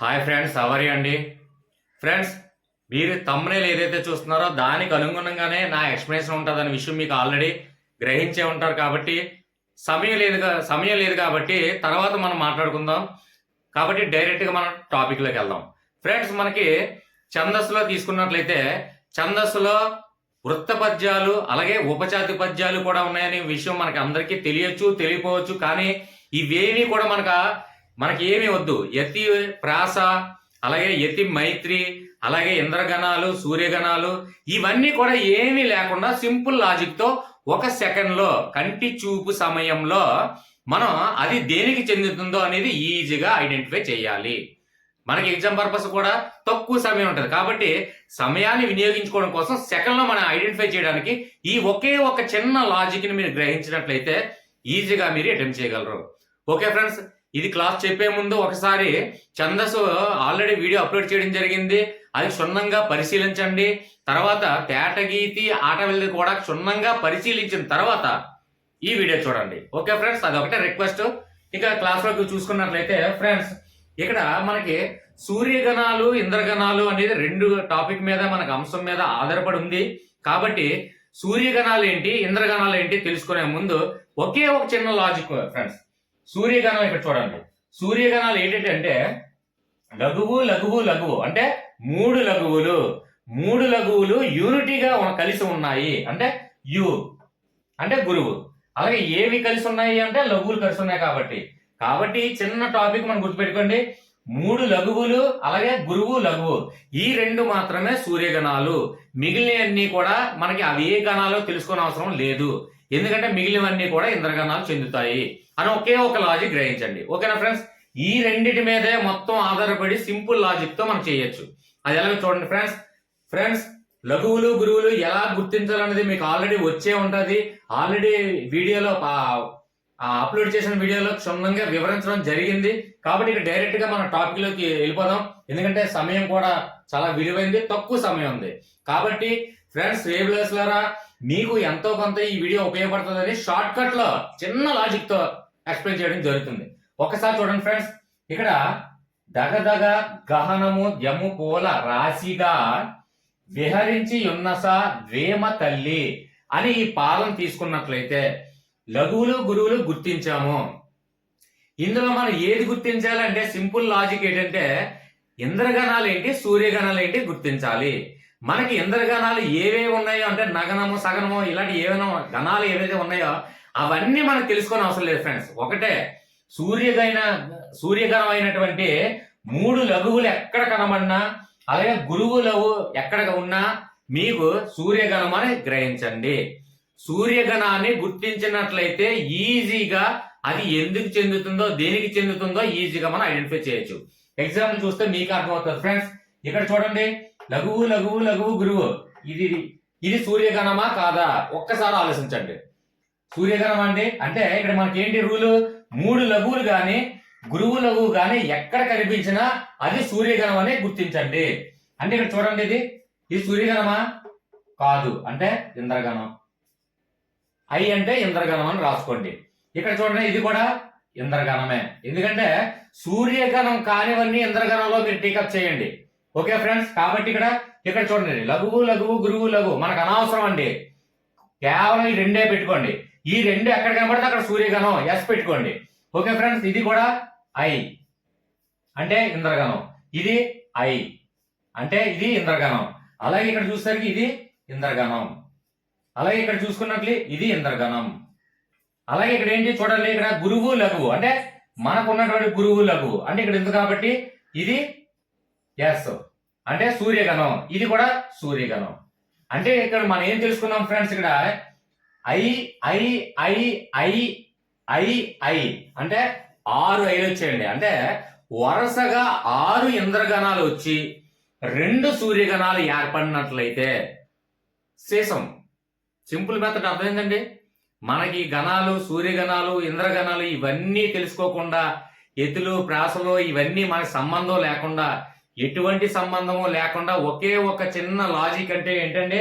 Hi friends అవరి అండి? Friends మీరు తమ్మునేలు ఏదైతే చూస్తున్నారో దానికి అనుగుణంగానే నా ఎక్స్ప్లెనేషన్ ఉంటుందనే విషయం మీకు ఆల్రెడీ గ్రహించే ఉంటారు కాబట్టి సమయం లేదు సమయం లేదు కాబట్టి తర్వాత మనం మాట్లాడుకుందాం. కాబట్టి డైరెక్ట్గా మనం టాపిక్లోకి వెళ్దాం. ఫ్రెండ్స్ మనకి ఛందస్సులో తీసుకున్నట్లయితే ఛందస్సులో వృత్త పద్యాలు అలాగే ఉపజాతి పద్యాలు కూడా ఉన్నాయనే విషయం మనకి అందరికీ తెలియచ్చు తెలియపోవచ్చు. కానీ ఇవేమీ కూడా మనకు మనకి ఏమీ వద్దు. యతి ప్రాస అలాగే యతి మైత్రి అలాగే ఇంద్రగణాలు సూర్యగణాలు ఇవన్నీ కూడా ఏమీ లేకుండా సింపుల్ లాజిక్తో ఒక సెకండ్లో కంటి చూపు సమయంలో మనం అది దేనికి చెందుతుందో అనేది ఈజీగా ఐడెంటిఫై చేయాలి. మనకి ఎగ్జామ్ పర్పస్ కూడా తక్కువ సమయం ఉంటుంది. కాబట్టి సమయాన్ని వినియోగించుకోవడం కోసం సెకండ్లో మనం ఐడెంటిఫై చేయడానికి ఈ ఒకే ఒక చిన్న లాజిక్ని మీరు గ్రహించినట్లయితే ఈజీగా మీరు అటెంప్ట్ చేయగలరు. ఓకే ఫ్రెండ్స్ ఇది క్లాస్ చెప్పే ముందు ఒకసారి ఛందస్సు ఆల్రెడీ వీడియో అప్లోడ్ చేయడం జరిగింది. అది క్షుణ్ణంగా పరిశీలించండి. తర్వాత తేటగీతి ఆట వెళ్ళి కూడా క్షుణ్ణంగా పరిశీలించిన తర్వాత ఈ వీడియో చూడండి. ఓకే ఫ్రెండ్స్ అదొకటే రిక్వెస్ట్. ఇక క్లాస్లోకి చూసుకున్నట్లయితే ఫ్రెండ్స్ ఇక్కడ మనకి సూర్యగణాలు ఇంద్రగణాలు అనేది రెండు టాపిక్ మీద మనకు అంశం మీద ఆధారపడి ఉంది. కాబట్టి సూర్యగణాలు ఏంటి ఇంద్రగణాలు ఏంటి తెలుసుకునే ముందు ఒకే ఒక చిన్న లాజిక్ ఫ్రెండ్స్ సూర్యగణం ఇక్కడ చూడండి. సూర్యగణాలు ఏంటంటే లఘువు లఘువు లఘువు. అంటే మూడు లఘువులు. మూడు లఘువులు యూనిటీగా ఉన్న- కలిసి ఉన్నాయి. అంటే యు. అంటే గురువు. అలాగే ఏవి కలిసి ఉన్నాయి అంటే లఘువులు కలిసి ఉన్నాయి కాబట్టి. కాబట్టి చిన్న టాపిక్ మనం గుర్తుపెట్టుకోండి. మూడు లఘువులు అలాగే గురువు లఘువు. ఈ రెండు మాత్రమే సూర్యగణాలు. మిగిలినవన్నీ కూడా మనకి అవి ఏ గణాలో తెలుసుకునే అవసరం లేదు. ఎందుకంటే మిగిలినవన్నీ కూడా ఇంద్రగణాలు చెందుతాయి అని ఒకే ఒక లాజిక్ గ్రహించండి. ఓకేనా ఫ్రెండ్స్ ఈ రెండిటి మీదే మొత్తం ఆధారపడి సింపుల్ లాజిక్తో మనం చేయొచ్చు. అది ఎలాగో చూడండి ఫ్రెండ్స్ ఫ్రెండ్స్ లఘువులు గురువులు ఎలా గుర్తించాలనేది మీకు ఆల్రెడీ వచ్చే ఉంటుంది. ఆల్రెడీ వీడియోలో అప్లోడ్ చేసిన వీడియోలో క్షుణ్ణంగా వివరించడం జరిగింది. కాబట్టి ఇక డైరెక్ట్గా మన టాపిక్లోకి వెళ్ళిపోదాం. ఎందుకంటే సమయం కూడా చాలా విలువైంది తక్కువ సమయం ఉంది. కాబట్టి ఫ్రెండ్స్ రేబులర్స్లరా మీకు ఎంతో కొంత ఈ వీడియో ఉపయోగపడుతుందని షార్ట్ కట్లో చిన్న లాజిక్తో ఎక్స్ప్లెయిన్ చేయడం జరుగుతుంది. ఒకసారి చూడండి ఫ్రెండ్స్ ఇక్కడ దగదగ గహనము యము పూల రాశిగా విహరించి ఉన్నస ద్వేమ తల్లి అని ఈ పాదం తీసుకున్నట్లయితే లఘువులు గురువులు గుర్తించాము. ఇందులో మనం ఏది గుర్తించాలంటే సింపుల్ లాజిక్ ఏంటంటే ఇంద్రగణాలు ఏంటి సూర్యగణాలు ఏంటి గుర్తించాలి. మనకి ఇంద్రగణాలు ఏవేవి ఉన్నాయో అంటే నగనము సగనము ఇలాంటి ఏవైనా గణాలు ఏవైతే ఉన్నాయో అవన్నీ మనకు తెలుసుకోని అవసరం లేదు ఫ్రెండ్స్ ఒకటే సూర్యగైన సూర్యగణం అయినటువంటి మూడు లఘువులు ఎక్కడ కనబడినా అలాగే గురువులవు ఎక్కడ ఉన్నా మీకు సూర్యగణం అని గ్రహించండి. సూర్యగణాన్ని గుర్తించినట్లయితే ఈజీగా అది ఎందుకు చెందుతుందో దేనికి చెందుతుందో ఈజీగా మనం ఐడెంటిఫై చేయొచ్చు. ఎగ్జాంపుల్ చూస్తే మీకు అర్థమవుతుంది. ఫ్రెండ్స్ ఇక్కడ చూడండి. లఘువు లఘువు లఘువు గురువు. ఇది ఇది సూర్యగణమా కాదా? ఒక్కసారి ఆలోచించండి. సూర్యగణం అంటే అంటే ఇక్కడ మనకి ఏంటి రూలు? మూడు లఘువులు గాని గురువు లఘువు గాని ఎక్కడ కనిపించినా అది సూర్యగణం అనే గుర్తించండి. అంటే ఇక్కడ చూడండి ఇది. ఇది సూర్యగణమా? కాదు. అంటే ఇంద్రగణం. ఐ అంటే ఇంద్రగణం అని రాసుకోండి. ఇక్కడ చూడండి ఇది కూడా ఇంద్రగణమే. ఎందుకంటే సూర్యగణం కానివన్నీ ఇంద్రగణంలో మీరు టీకప్ చేయండి. ఓకే ఫ్రెండ్స్ కాబట్టి ఇక్కడ ఇక్కడ చూడండి లఘువు లఘువు గురువు లఘువు మనకు అనవసరం అండి. కేవలం ఈ రెండే పెట్టుకోండి. ఈ రెండు ఎక్కడ కనబడితే అక్కడ సూర్యగణం ఎస్ పెట్టుకోండి. ఓకే ఫ్రెండ్స్ ఇది కూడా ఐ అంటే ఇంద్రగణం. ఇది ఐ అంటే ఇది ఇంద్రగణం. అలాగే ఇక్కడ చూసేసరికి ఇది ఇంద్రగణం. అలాగే ఇక్కడ చూసుకున్నట్లు ఇది ఇంద్రగణం. అలాగే ఇక్కడ ఏంటి చూడండి ఇక్కడ గురువు లఘువు. అంటే మనకు ఉన్నటువంటి గురువు లఘువు. అంటే ఇక్కడ ఎందుకు కాబట్టి? ఇది ఎస్ అంటే సూర్యగణం. ఇది కూడా సూర్యగణం. అంటే ఇక్కడ మనం ఏం తెలుసుకున్నాం ఫ్రెండ్స్ ఇక్కడ? I I I I I I. అంటే ఆరు ఐలు వచ్చాయండి. అంటే వరుసగా ఆరు ఇంద్రగణాలు వచ్చి రెండు సూర్యగణాలు ఏర్పడినట్లయితే శేషం. సింపుల్ మెథడ్ అర్థమైందండి మనకి గణాలు సూర్యగణాలు ఇంద్రగణాలు ఇవన్నీ తెలుసుకోకుండా ఎతులు ప్రాసలు ఇవన్నీ మనకి సంబంధం లేకుండా ఎటువంటి సంబంధము లేకుండా ఒకే ఒక చిన్న లాజిక్ అంటే ఏంటంటే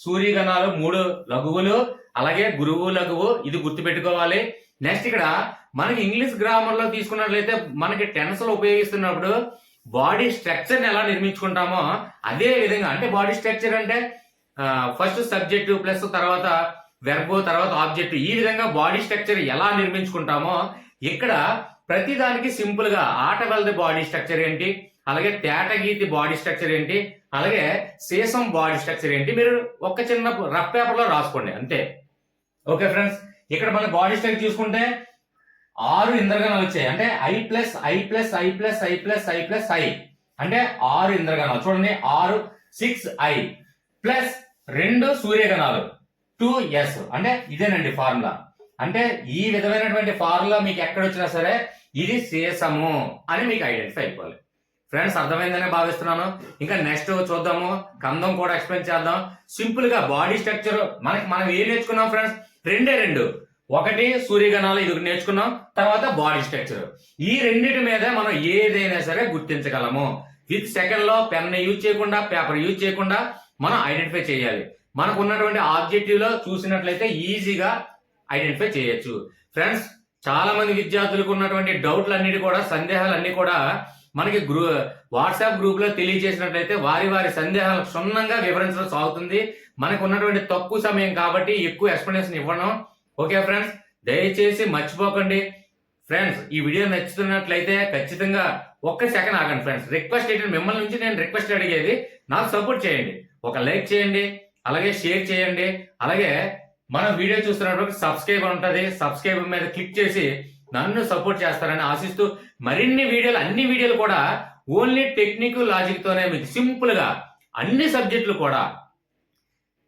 సూర్యగణాలు మూడు లఘువులు అలాగే గురువు లఘువు ఇది గుర్తుపెట్టుకోవాలి. నెక్స్ట్ ఇక్కడ మనకి ఇంగ్లీష్ గ్రామర్లో తీసుకున్నట్లయితే మనకి టెన్స్లో ఉపయోగిస్తున్నప్పుడు బాడీ స్ట్రక్చర్ ఎలా నిర్మించుకుంటామో అదే విధంగా అంటే బాడీ స్ట్రక్చర్ అంటే ఫస్ట్ సబ్జెక్టు ప్లస్ తర్వాత వెర్బు తర్వాత ఆబ్జెక్ట్ ఈ విధంగా బాడీ స్ట్రక్చర్ ఎలా నిర్మించుకుంటామో ఇక్కడ ప్రతిదానికి సింపుల్గా సింపుల్గా ఆట వెల్ది బాడీ స్ట్రక్చర్ ఏంటి? అలాగే తేటగీతి బాడీ స్ట్రక్చర్ ఏంటి? అలాగే సీసం బాడీ స్ట్రక్చర్ ఏంటి? మీరు ఒక చిన్న రఫ్ పేపర్లో రాసుకోండి అంతే. ఓకే ఫ్రెండ్స్ ఇక్కడ మన బాడీ స్ట్రక్చర్ చూసుకుంటే ఆరు ఇంద్రగణాలు వచ్చాయి. అంటే I plus I plus I plus I plus I plus I అంటే ఆరు ఇంద్రగణాలు. చూడండి ఆరు సిక్స్ ఐ ప్లస్ రెండు సూర్యగణాలు. టూ ఎస్ అంటే ఇదేనండి ఫార్ములా అంటే ఈ విధమైనటువంటి ఫార్ములా మీకు ఎక్కడ వచ్చినా సరే ఇది శేషము అని మీకు ఐడెంటిఫై అయిపోవాలి. ఫ్రెండ్స్ అర్థమైందనే భావిస్తున్నాను. ఇంకా నెక్స్ట్ చూద్దాము. కందం కూడా ఎక్స్ప్లెయిన్ చేద్దాం. సింపుల్గా బాడీ స్ట్రక్చర్ మనకి మనం ఏం నేర్చుకున్నాం ఫ్రెండ్స్ రెండే రెండు. ఒకటి సూర్యగణాలు ఇది నేర్చుకున్నాం. తర్వాత బాడీ స్ట్రక్చర్ ఈ రెండిటి మీద మనం ఏదైనా సరే గుర్తించగలము. విత్ సెకండ్లో పెన్ యూజ్ చేయకుండా పేపర్ యూజ్ చేయకుండా మనం ఐడెంటిఫై చేయాలి. మనకు ఉన్నటువంటి ఆబ్జెక్టివ్లో చూసినట్లయితే ఈజీగా ఐడెంటిఫై చేయొచ్చు. ఫ్రెండ్స్ చాలా మంది విద్యార్థులకు ఉన్నటువంటి డౌట్లు అన్నిటి కూడా సందేహాలన్నీ కూడా మనకి గ్రూ వాట్సాప్ గ్రూప్లో తెలియజేసినట్లయితే వారి వారి సందేహాలు క్షుణ్ణంగా వివరించడం సాగుతుంది. మనకు ఉన్నటువంటి తక్కువ సమయం కాబట్టి ఎక్కువ ఎక్స్ప్లెనేషన్ ఇవ్వడం ఓకే ఫ్రెండ్స్ దయచేసి మర్చిపోకండి. ఫ్రెండ్స్ ఈ వీడియో నచ్చుతున్నట్లయితే ఖచ్చితంగా ఒక్క సెకండ్ ఆగండి ఫ్రెండ్స్. రిక్వెస్ట్ ఏంటంటే మిమ్మల్ని నుంచి నేను రిక్వెస్ట్ అడిగేది నాకు సపోర్ట్ చేయండి. ఒక లైక్ చేయండి అలాగే షేర్ చేయండి. అలాగే మనం వీడియో చూస్తున్నప్పుడు సబ్స్క్రైబ్ ఉంటుంది. సబ్స్క్రైబ్ మీద క్లిక్ చేసి నన్ను సపోర్ట్ చేస్తారని ఆశిస్తూ మరిన్ని వీడియోలు అన్ని వీడియోలు కూడా ఓన్లీ టెక్నిక్ లాజిక్తోనే మీకు సింపుల్గా అన్ని సబ్జెక్టులు కూడా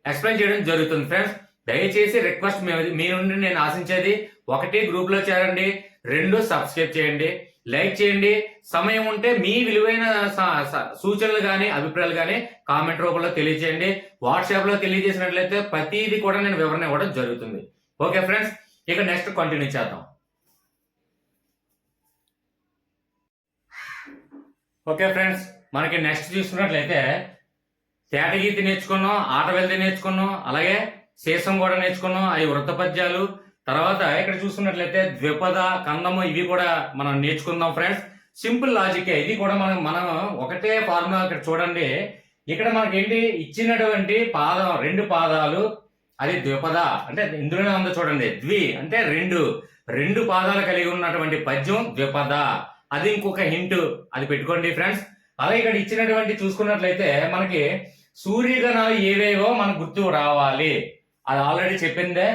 ఎక్స్ప్లెయిన్ చేయడం జరుగుతుంది. ఫ్రెండ్స్ దయచేసి రిక్వెస్ట్ మీ నుండి నేను ఆశించేది ఒకటి గ్రూప్లో చేరండి రెండు సబ్స్క్రైబ్ చేయండి లైక్ చేయండి. సమయం ఉంటే మీ విలువైన స- సూచనలు కానీ అభిప్రాయాలు కానీ కామెంట్ రూపంలో తెలియజేయండి. వాట్సాప్లో తెలియజేసినట్లయితే ప్రతిదీ కూడా నేను వివరణ ఇవ్వడం జరుగుతుంది. ఓకే ఫ్రెండ్స్ ఇక నెక్స్ట్ కంటిన్యూ చేద్దాం. ఓకే ఫ్రెండ్స్ మనకి నెక్స్ట్ చూసుకున్నట్లయితే తేటగీతి నేర్చుకున్నాం ఆట వెళ్తే నేర్చుకున్నాం అలాగే శేషం కూడా నేర్చుకున్నాం అవి వృత్త పద్యాలు. తర్వాత ఇక్కడ చూసుకున్నట్లయితే ద్విపద కందము ఇవి కూడా మనం నేర్చుకుందాం ఫ్రెండ్స్. సింపుల్ లాజిక్ ఇది కూడా మనం మనం ఒకటే ఫార్ములా ఇక్కడ చూడండి. ఇక్కడ మనకి ఏంటి ఇచ్చినటువంటి పాదం రెండు పాదాలు అది ద్విపద అంటే ఇందులోనే ఉందో చూడండి. ద్వి అంటే రెండు రెండు పాదాలు కలిగి ఉన్నటువంటి పద్యం ద్విపద. అది ఇంకొక హింట్ అది పెట్టుకోండి ఫ్రెండ్స్ అలాగే ఇక్కడ ఇచ్చినటువంటి చూసుకున్నట్లయితే మనకి సూర్యగణాలు ఏవేవో మనకు గుర్తు రావాలి. అది ఆల్రెడీ చెప్పిందే.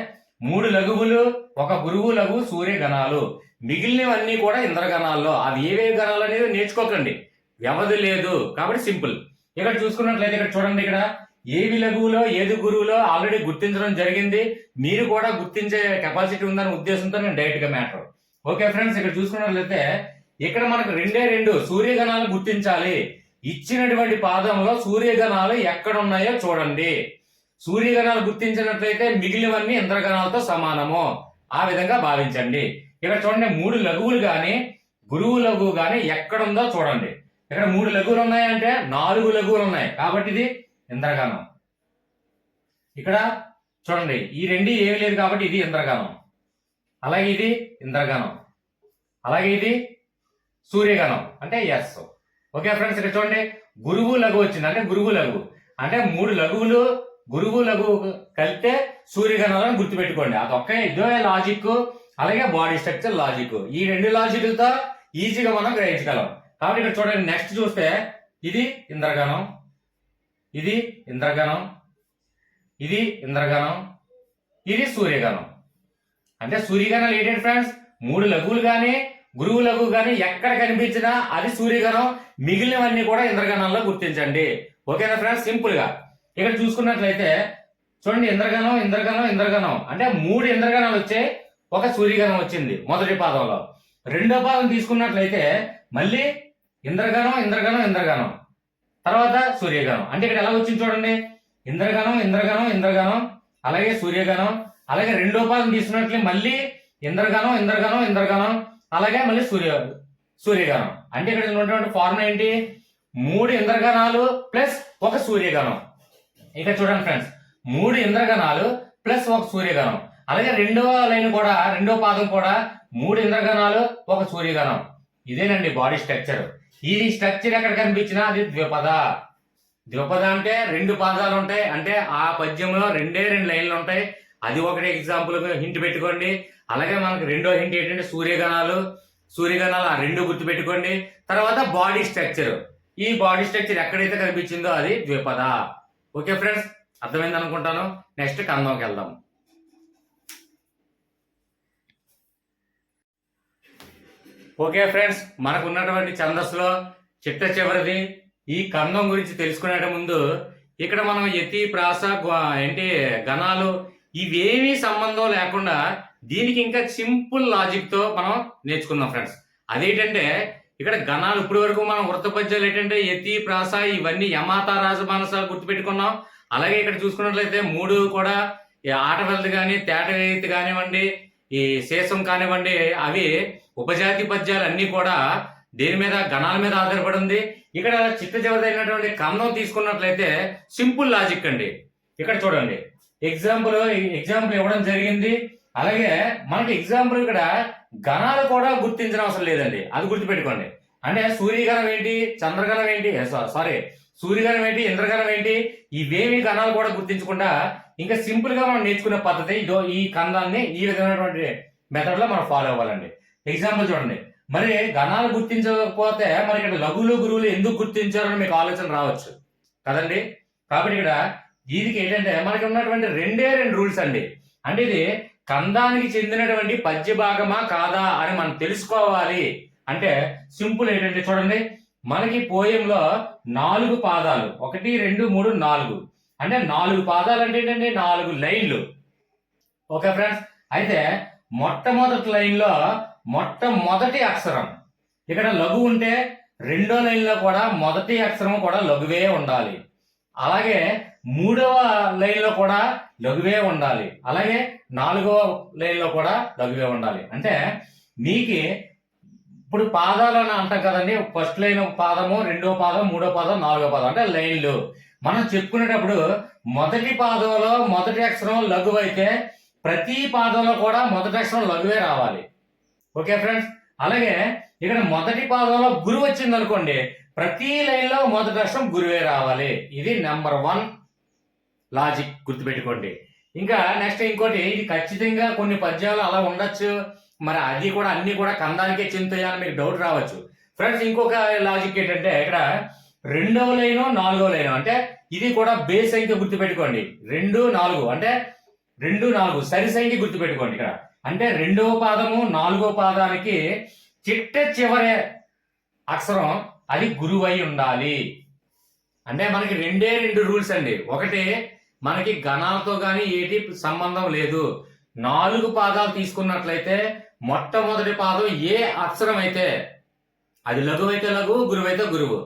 మూడు లఘువులు ఒక గురువు లఘువు సూర్యగణాలు. మిగిలినవన్నీ కూడా ఇంద్రగణాల్లో. అవి ఏవే గణాలు అనేది నేర్చుకోకండి. వ్యవధి లేదు. కాబట్టి సింపుల్. ఇక్కడ చూసుకున్నట్లయితే ఇక్కడ చూడండి ఇక్కడ. ఏవి లఘువులో ఏది గురువులో ఆల్రెడీ గుర్తించడం జరిగింది. మీరు కూడా గుర్తించే కెపాసిటీ ఉందనే ఉద్దేశంతో నేను డైరెక్ట్గా మ్యాటర్ ఓకే ఫ్రెండ్స్ ఇక్కడ చూసుకున్నట్లయితే ఇక్కడ మనకు రెండే రెండు సూర్యగణాలు గుర్తించాలి. ఇచ్చినటువంటి పాదంలో సూర్యగణాలు ఎక్కడ ఉన్నాయో చూడండి. సూర్యగణాలు గుర్తించినట్లయితే మిగిలినవన్నీ ఇంద్రగణాలతో సమానము. ఆ విధంగా భావించండి. ఇక్కడ చూడండి మూడు లఘువులు గాని గురువు లఘువు గాని ఎక్కడుందో చూడండి. ఇక్కడ మూడు లఘువులు ఉన్నాయంటే నాలుగు లఘువులు ఉన్నాయి. కాబట్టి ఇది ఇంద్రగణం. ఇక్కడ చూడండి ఈ రెండు ఏమి లేదు కాబట్టి ఇది ఇంద్రగణం. అలాగే ఇది ఇంద్రగణం. అలాగే ఇది సూర్యగణం అంటే ఎస్ ఓకే ఫ్రెండ్స్ ఇక్కడ చూడండి గురువు లఘు వచ్చింది. అంటే గురువు లఘు. అంటే మూడు లఘువులు గురువు లఘు కలిపితే సూర్యగణాలను గుర్తుపెట్టుకోండి. అదొక్క ఇదే లాజిక్ అలాగే బాడీ స్ట్రక్చర్ లాజిక్ ఈ రెండు లాజిక్లతో ఈజీగా మనం గ్రహించగలం. కాబట్టి ఇక్కడ చూడండి నెక్స్ట్ చూస్తే ఇది ఇంద్రగణం ఇది ఇంద్రగణం ఇది ఇంద్రగణం ఇది సూర్యగణం. అంటే సూర్యగణాలు ఏంటంటే ఫ్రెండ్స్ మూడు లఘువులు కానీ గురువులకు కానీ ఎక్కడ కనిపించినా అది సూర్యగణం మిగిలినవన్నీ కూడా ఇంద్రగణంలో గుర్తించండి. ఓకేనా ఫ్రెండ్స్? సింపుల్గా. ఇక్కడ చూసుకున్నట్లయితే చూడండి ఇంద్రగణం ఇంద్రగణం ఇంద్రగణం. అంటే మూడు ఇంద్రగణాలు వచ్చాయి ఒక సూర్యగణం వచ్చింది మొదటి పాదంలో. రెండో పాదం తీసుకున్నట్లయితే మళ్ళీ ఇంద్రగణం ఇంద్రగణం ఇంద్రగణం. తర్వాత సూర్యగణం. అంటే ఇక్కడ ఎలా వచ్చింది చూడండి? ఇంద్రగణం ఇంద్రగణం ఇంద్రగణం అలాగే సూర్యగణం అలాగే రెండో పాదం తీసుకున్నట్లే మళ్ళీ ఇంద్రగణం ఇంద్రగణం ఇంద్రగణం అలాగే మళ్ళీ సూర్య సూర్యగణం. అంటే ఇక్కడ ఉన్నటువంటి ఫార్ములా ఏంటి? మూడు ఇంద్రగణాలు ప్లస్ ఒక సూర్యగణం. ఇక్కడ చూడండి ఫ్రెండ్స్ మూడు ఇంద్రగణాలు ప్లస్ ఒక సూర్యగణం. అలాగే రెండవ లైన్ కూడా రెండో పాదం కూడా మూడు ఇంద్రగణాలు ఒక సూర్యగణం. ఇదేనండి బాడీ స్ట్రక్చర్ ఈ స్ట్రక్చర్ ఎక్కడ కనిపించినా అది ద్విపద. ద్విపద అంటే రెండు పాదాలు ఉంటాయి. అంటే ఆ పద్యంలో రెండే రెండు లైన్లు ఉంటాయి. అది ఒకటి ఎగ్జాంపుల్ హింట్ పెట్టుకోండి. అలాగే మనకు రెండో హింట్ ఏంటంటే సూర్యగణాలు. సూర్యగణాలు ఆ రెండు గుర్తుపెట్టుకోండి. తర్వాత బాడీ స్ట్రక్చర్ ఈ బాడీ స్ట్రక్చర్ ఎక్కడైతే కనిపించిందో అది ద్విపద. ఓకే ఫ్రెండ్స్ అర్థమైంది అనుకుంటాను. నెక్స్ట్ కందంకి వెళ్దాం. ఓకే ఫ్రెండ్స్ మనకు ఉన్నటువంటి ఛందస్సులో చిట్ట చివరిది. ఈ కందం గురించి తెలుసుకునే ముందు ఇక్కడ మనం ఎతి ప్రాస గ్వ- ఏంటి గణాలు ఇవేమీ సంబంధం లేకుండా దీనికి ఇంకా సింపుల్ లాజిక్తో మనం నేర్చుకుందాం ఫ్రెండ్స్ అదేంటంటే ఇక్కడ గణాలు ఇప్పటి వరకు మనం వృత్తపద్యాలు ఏంటంటే యతి ప్రాస ఇవన్నీ యమాత రాజమానసాలు గుర్తుపెట్టుకున్నాం. అలాగే ఇక్కడ చూసుకున్నట్లయితే మూడు కూడా ఈ ఆట వెళ్తు కానీ తేట కానివ్వండి ఈ శేషం కానివ్వండి అవి ఉపజాతి పద్యాలు అన్ని కూడా దేని మీద గణాల మీద ఆధారపడి ఉంది ఇక్కడ చిట్ట చివరిదైనటువంటి కందం తీసుకున్నట్లయితే సింపుల్ లాజిక్ అండి. ఇక్కడ చూడండి. ఎగ్జాంపుల్ ఎగ్జాంపుల్ ఇవ్వడం జరిగింది. అలాగే మనకి ఎగ్జాంపుల్ ఇక్కడ గణాలు కూడా గుర్తించడం అవసరం లేదండి. అది గుర్తుపెట్టుకోండి. అంటే సూర్యగణం ఏంటి? చంద్రగణం ఏంటి? సారీ సూర్యగణం ఏంటి? ఇంద్రగణం ఏంటి? ఇవేమి గణాలు కూడా గుర్తించకుండా ఇంకా సింపుల్గా మనం నేర్చుకునే పద్ధతి ఈ కందాన్ని ఈ విధమైనటువంటి మెథడ్లో మనం ఫాలో అవ్వాలండి. ఎగ్జాంపుల్ చూడండి. మరి గణాలు గుర్తించకపోతే మరి ఇక్కడ లఘువులు గురువులు ఎందుకు గుర్తించారని మీకు ఆలోచన రావచ్చు. కదండి? కాబట్టి ఇక్కడ దీనికి ఏంటంటే మనకి ఉన్నటువంటి రెండే రెండు రూల్స్ అండి. అంటే ఇది కందానికి చెందినటువంటి పద్య భాగమా కాదా అని మనం తెలుసుకోవాలి. అంటే సింపుల్ ఏంటంటే చూడండి మనకి పోయంలో నాలుగు పాదాలు ఒకటి రెండు మూడు నాలుగు. అంటే నాలుగు పాదాలు అంటే ఏంటంటే నాలుగు లైన్లు. Okay friends? అయితే మొట్టమొదటి లైన్లో మొట్టమొదటి అక్షరం. ఇక్కడ లఘు ఉంటే రెండో లైన్లో కూడా మొదటి అక్షరం కూడా లఘువే ఉండాలి. అలాగే మూడవ లైన్లో కూడా లఘువే ఉండాలి. అలాగే నాలుగవ లైన్లో కూడా లఘువే ఉండాలి. అంటే మీకు ఇప్పుడు పాదాలు అని అంటాం కదండి ఫస్ట్ లైన్ పాదము రెండో పాదం మూడో పాదం నాలుగో పాదం అంటే లైన్లు మనం చెప్పుకునేటప్పుడు మొదటి పాదంలో మొదటి అక్షరం లఘువు అయితే ప్రతి పాదంలో కూడా మొదటి అక్షరం లఘువే రావాలి. Okay friends? అలాగే ఇక్కడ మొదటి పాదంలో గురువు వచ్చింది అనుకోండి ప్రతి లైన్లో మొదటి అక్షరం గురువే రావాలి. ఇది నెంబర్ వన్ లాజిక్ గుర్తుపెట్టుకోండి. ఇంకా నెక్స్ట్ ఇంకోటి ఇది ఖచ్చితంగా కొన్ని పద్యాలు అలా ఉండొచ్చు. మరి అది కూడా అన్ని కూడా కందానికే చెందుతాయని మీకు డౌట్ రావచ్చు. ఫ్రెండ్స్ ఇంకొక లాజిక్ ఏంటంటే ఇక్కడ రెండవ లైను నాలుగవ లైను. అంటే ఇది కూడా బేస్ సంఖ్య గుర్తుపెట్టుకోండి. రెండు నాలుగు. అంటే రెండు నాలుగు. సరి సంఖ్య గుర్తుపెట్టుకోండి ఇక్కడ. అంటే రెండవ పాదము నాలుగో పాదానికి చిట్ట చివరి అక్షరం అది గురువై ఉండాలి. అంటే మనకి రెండే రెండు రూల్స్ అండి. ఒకటి మనకి గణాలతో కానీ ఏటి సంబంధం లేదు. నాలుగు పాదాలు తీసుకున్నట్లయితే మొట్టమొదటి పాదం ఏ అక్షరం అయితే? అది లఘువు అయితే లఘువు గురువు అయితే గురువు.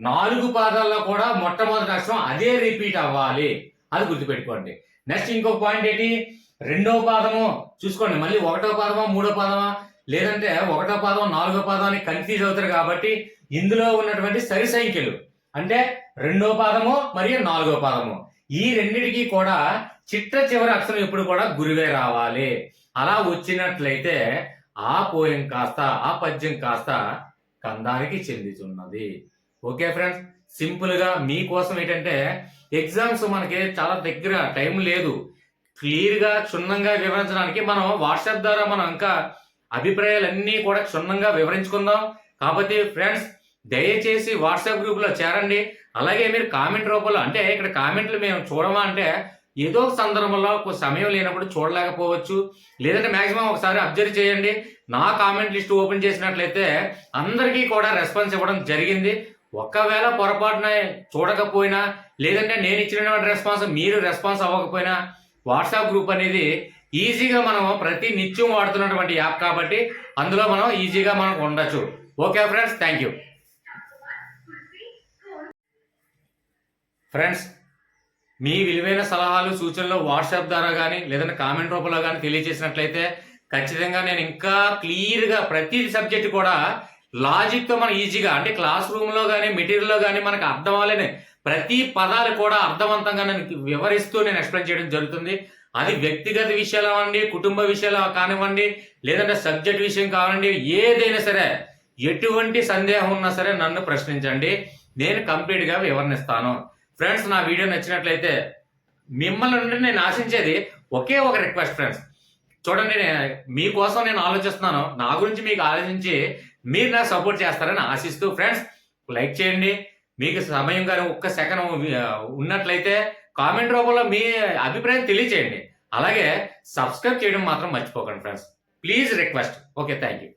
నాలుగు పాదాల్లో కూడా మొట్టమొదటి అక్షరం అదే రిపీట్ అవ్వాలి. అది గుర్తుపెట్టుకోండి. నెక్స్ట్ ఇంకో పాయింట్ ఏంటి? రెండో పాదము చూసుకోండి. మళ్ళీ ఒకటో పాదమా మూడో పాదమా? లేదంటే ఒకటో పాదం నాలుగో పాదం అని కన్ఫ్యూజ్ అవుతారు కాబట్టి ఇందులో ఉన్నటువంటి సరి సంఖ్యలు. అంటే రెండో పాదము మరియు నాలుగో పాదము. ఈ రెండిటికి కూడా చిట్ట చివరి అక్షరం ఎప్పుడు కూడా గురువే రావాలి. అలా వచ్చినట్లయితే ఆ పోయం కాస్త ఆ పద్యం కాస్త కందానికి చెందుతున్నది. Okay friends? సింపుల్గా మీకోసం ఏంటంటే ఎగ్జామ్స్ మనకి చాలా దగ్గర టైం లేదు. క్లియర్గా క్షుణ్ణంగా వివరించడానికి మనం వాట్సాప్ ద్వారా మనం ఇంకా అభిప్రాయాలన్నీ కూడా క్షుణ్ణంగా వివరించుకుందాం. కాబట్టి ఫ్రెండ్స్ దయచేసి వాట్సాప్ గ్రూప్లో చేరండి. అలాగే మీరు కామెంట్ రూపంలో అంటే ఇక్కడ కామెంట్లు మేము చూడమా అంటే ఏదో ఒక సందర్భంలో ఒక సమయం లేనప్పుడు చూడలేకపోవచ్చు. లేదంటే మాక్సిమం ఒకసారి అబ్జర్వ్ చేయండి. నా కామెంట్ లిస్ట్ ఓపెన్ చేసినట్లయితే అందరికీ కూడా రెస్పాన్స్ ఇవ్వడం జరిగింది. ఒకవేళ పొరపాటున చూడకపోయినా లేదంటే నేను ఇచ్చిన రెస్పాన్స్ మీరు రెస్పాన్స్ అవ్వకపోయినా వాట్సాప్ గ్రూప్ అనేది ఈజీగా మనం ప్రతి నిత్యం వాడుతున్నటువంటి యాప్ కాబట్టి అందులో మనం ఈజీగా మనకు ఉండొచ్చు. Okay friends thank you friends మీ విలువైన సలహాలు సూచనలు వాట్సాప్ ద్వారా కానీ లేదంటే కామెంట్ రూపంలో కానీ తెలియజేసినట్లయితే ఖచ్చితంగా నేను ఇంకా క్లియర్గా ప్రతి సబ్జెక్ట్ కూడా లాజిక్తో మనం ఈజీగా అంటే క్లాస్ రూమ్లో కానీ మెటీరియల్లో కానీ మనకు అర్థం అవ్వలేని ప్రతి పదాలు కూడా అర్థవంతంగా నేను వివరిస్తూ నేను ఎక్స్ప్లెయిన్ చేయడం జరుగుతుంది. అది వ్యక్తిగత విషయాలు అవ్వండి కుటుంబ విషయాలు కానివ్వండి లేదంటే సబ్జెక్ట్ విషయం కానివ్వండి ఏదైనా సరే ఎటువంటి సందేహం ఉన్నా సరే నన్ను ప్రశ్నించండి. నేను కంప్లీట్గా వివరణిస్తాను ఫ్రెండ్స్ నా వీడియో నచ్చినట్లయితే మిమ్మల్ని నుండి నేను ఆశించేది ఒకే ఒక రిక్వెస్ట్ ఫ్రెండ్స్ చూడండి మీకోసం నేను ఆలోచిస్తున్నాను. నా గురించి మీకు ఆలోచించి మీరు నాకు సపోర్ట్ చేస్తారని ఆశిస్తూ ఫ్రెండ్స్ లైక్ చేయండి. మీకు సమయం కానీ ఒక్క సెకండ్ ఉన్నట్లయితే కామెంట్ రూపంలో మీ అభిప్రాయం తెలియచేయండి. అలాగే సబ్స్క్రైబ్ చేయడం మాత్రం మర్చిపోకండి friends please request okay thank you